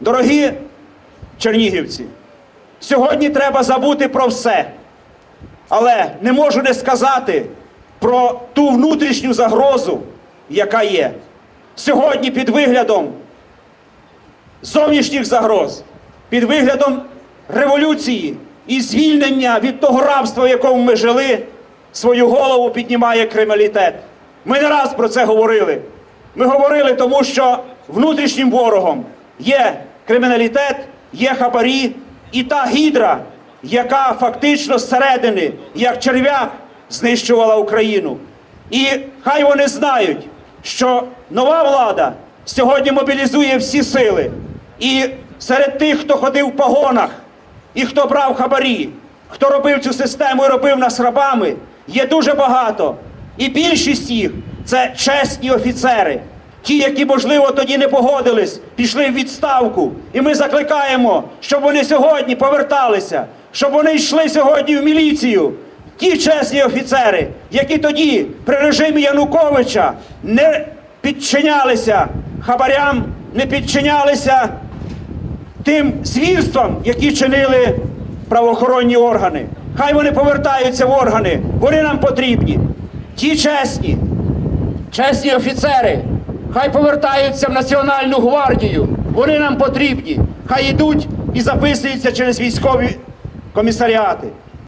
Дорогі чернігівці, сьогодні треба забути про все. Але не можу не сказати про ту внутрішню загрозу, яка є. Сьогодні під виглядом зовнішніх загроз, під виглядом революції і звільнення від того рабства, в якому ми жили, свою голову піднімає криміналітет. Ми не раз про це говорили. Ми говорили тому, що внутрішнім ворогом є криміналітет, є хабарі і та гідра, яка фактично зсередини, як черв'як, знищувала Україну. І хай вони знають, що нова влада сьогодні мобілізує всі сили. І серед тих, хто ходив в погонах, і хто брав хабарі, хто робив цю систему і робив нас рабами, є дуже багато. І більшість їх це чесні офіцери. Ті, які, можливо, тоді не погодились, пішли в відставку. І ми закликаємо, щоб вони сьогодні поверталися, щоб вони йшли сьогодні в міліцію. Ті чесні офіцери, які тоді при режимі Януковича не підчинялися хабарям, не підчинялися тим звірствам, які чинили правоохоронні органи. Хай вони повертаються в органи, вони нам потрібні. Ті чесні, чесні офіцери, хай повертаються в Національну гвардію, вони нам потрібні. Хай йдуть і записуються через військові комісаріати.